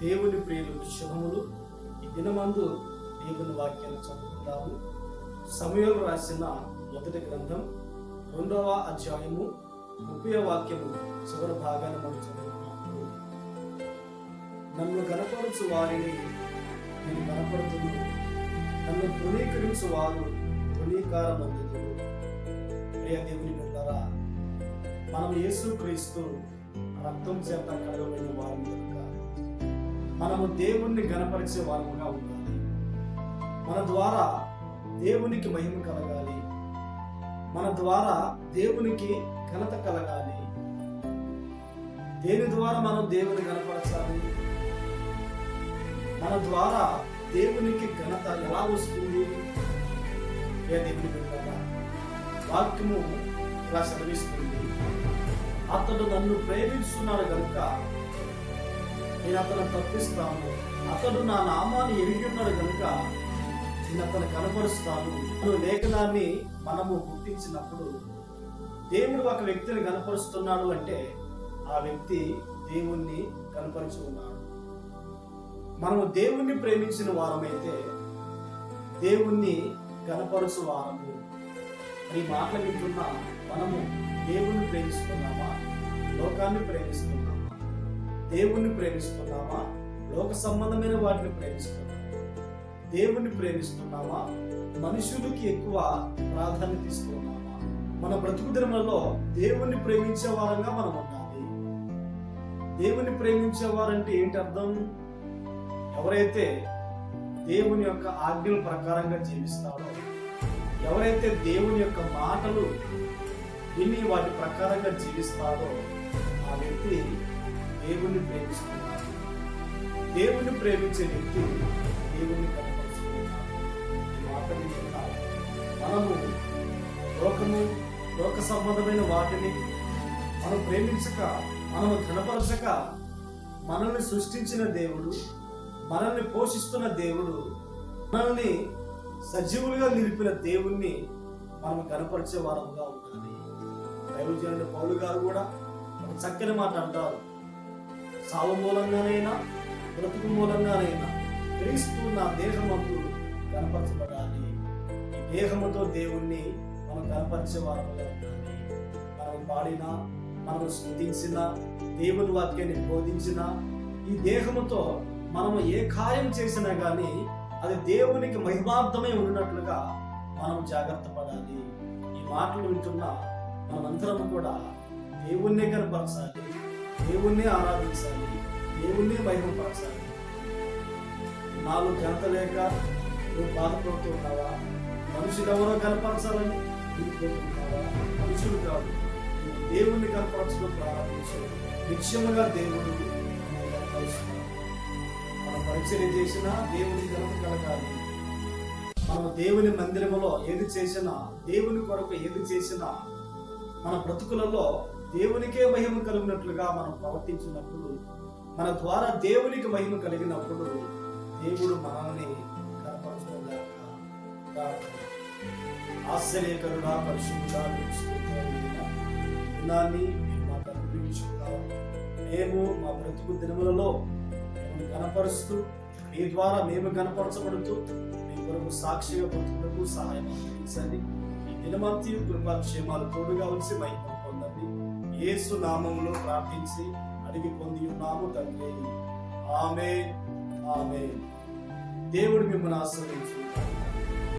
దేవుని ప్రియులు శుభములు. ఈ దినమందు దేవుని వాక్యాన్ని చదువుకుందాము. సమయంలో రాసిన మొదటి గ్రంథం రెండవ అధ్యాయము ముప్పై వాక్యము చివరి భాగాన్ని మనం చదువుకున్నాము నన్ను గనపరచు వారిని నేను గనపడుతును నన్ను తృణీకరించు వారు తృణీకారం అందుతుడు ప్రియ దేవుని బిడ్డలారా మనం యేసు క్రీస్తు రక్తం చేత కలగబడిన వారం కనుక మనము దేవుణ్ణి గణపరిచే వారముగా ఉండాలి. మన ద్వారా దేవునికి మహిమ కలగాలి. మన ద్వారా దేవునికి ఘనత కలగాలి. దేని ద్వారా మనం దేవుని గణపరచాలి? మన ద్వారా దేవునికి ఘనత ఎలా వస్తుంది? దేవుని బిడ్డలారా, వాక్యము ఇలా సెలవిస్తుంది. అతడు నన్ను ప్రేమిస్తున్నాడు కనుక నేను అతను తప్పిస్తాను. అతడు నా నామాన్ని ఎరిగి ఉన్నాడు కనుక నేను అతను కనపరుస్తాను. అను లేఖనాన్ని మనము గుర్తించినప్పుడు దేవుడు ఒక వ్యక్తిని కనపరుస్తున్నాడు అంటే ఆ వ్యక్తి దేవుణ్ణి కనపరిచి ఉన్నాడు. మనము దేవుణ్ణి ప్రేమించిన వారమైతే దేవుణ్ణి కనపరుచు వారము ఈ మాటలు వింటున్న మనము దేవుణ్ణి ప్రేమిస్తున్నామా? లోకాన్ని ప్రేమిస్తున్నామా? దేవుణ్ణి ప్రేమిస్తున్నామా? లోక సంబంధమైన వాటిని ప్రేమిస్తున్నామా? దేవుణ్ణి ప్రేమిస్తున్నామా? మనుషులకి ఎక్కువ ప్రాధాన్యత ఇస్తున్నామా? మన బ్రతుకు దినములలో దేవుణ్ణి ప్రేమించే వారంగా మనం ఉండాలి. దేవుణ్ణి ప్రేమించే వారంటే ఏంటి అర్థం? ఎవరైతే దేవుని యొక్క ఆజ్ఞల ప్రకారంగా జీవిస్తాడో ఎవరైతే దేవుని యొక్క మాటలు విని వాటి ప్రకారంగా జీవిస్తాడో ఆ వ్యక్తి దేవుణ్ణి ప్రేమిస్తున్నాడు దేవుణ్ణి ప్రేమించే వ్యక్తి దేవుణ్ణి కనపరుచుకున్నాడు మనము లోకము లోక సంబంధమైన వాటిని మనం ప్రేమించక మనము కనపరచక మనల్ని సృష్టించిన దేవుడు మనల్ని పోషిస్తున్న దేవుడు మనల్ని సజీవులుగా నిలిపిన దేవుణ్ణి మనం కనపరిచే వారంగా ఉండాలి. దైవజనుడు పౌలు గారు కూడా చక్కని మాట అంటారు. సావు మూలంగానైనా బ్రతుకు మూలంగానైనా క్రీస్తు నా దేహమందు కనపరచబడాలి. ఈ దేహముతో దేవుణ్ణి మనం కనపరిచేవారుగా ఉండాలి. మనం పాడినా మనం స్థుతించిన దేవుని వాక్యాన్ని బోధించిన ఈ దేహముతో మనము ఏ కార్యం చేసినా కానీ అది దేవునికి మహిమార్థమై ఉన్నట్లుగా మనం జాగ్రత్త పడాలి. ఈ మాటలు వింటున్న మనమందరం కూడా దేవుణ్ణే కనపరచాలి. దేవుణ్ణే ఆరాధించాలి. దేవుణ్ణే మహిమపరచాలి. నాలుగు ఘనత లేక నువ్వు బాధపడుతున్నావా మనుషులు ఎవరో కనపరచాలని అనుకుంటున్నావా మనుషులు కాదు. నువ్వు దేవుణ్ణి కనపరచడం ప్రారంభించు. నిత్యముగా దేవుడు నిన్ను మనం పరిచయం చేసినా దేవుని ఘనత కలగాలి. మనం దేవుని మందిరములో ఏది చేసినా దేవుని కొరకు ఏది చేసినా మన బ్రతుకులలో దేవునికే మహిమ కలిగినట్లుగా మనం ప్రవర్తించినప్పుడు మన ద్వారా దేవునికి మహిమ కలిగినప్పుడు దేవుడు మనల్ని కనపరచుకోలేక ఆశ్చర్యకరుడా పరిశుద్ధుడా దినాన్ని మాకు అనుగ్రహించుకున్నాం మేము మా బ్రతుకు దినములలో మేము కనపరుస్తూ మీ ద్వారా మేము కనపరచబడుతూ మీ కొరకు సాక్షిగా బ్రతుకులకు సహాయం అందించండి. ఈ దినమంతి కృపాక్షేమాలు తోడుగా ఉంచి మహిమ యేసు నామంలో ప్రార్థించి అడిగి పొంది ఉన్నాము తండ్రి. ఆమె ఆమె దేవుడు మిమ్మల్ని ఆశ్రయించుకుంటాడు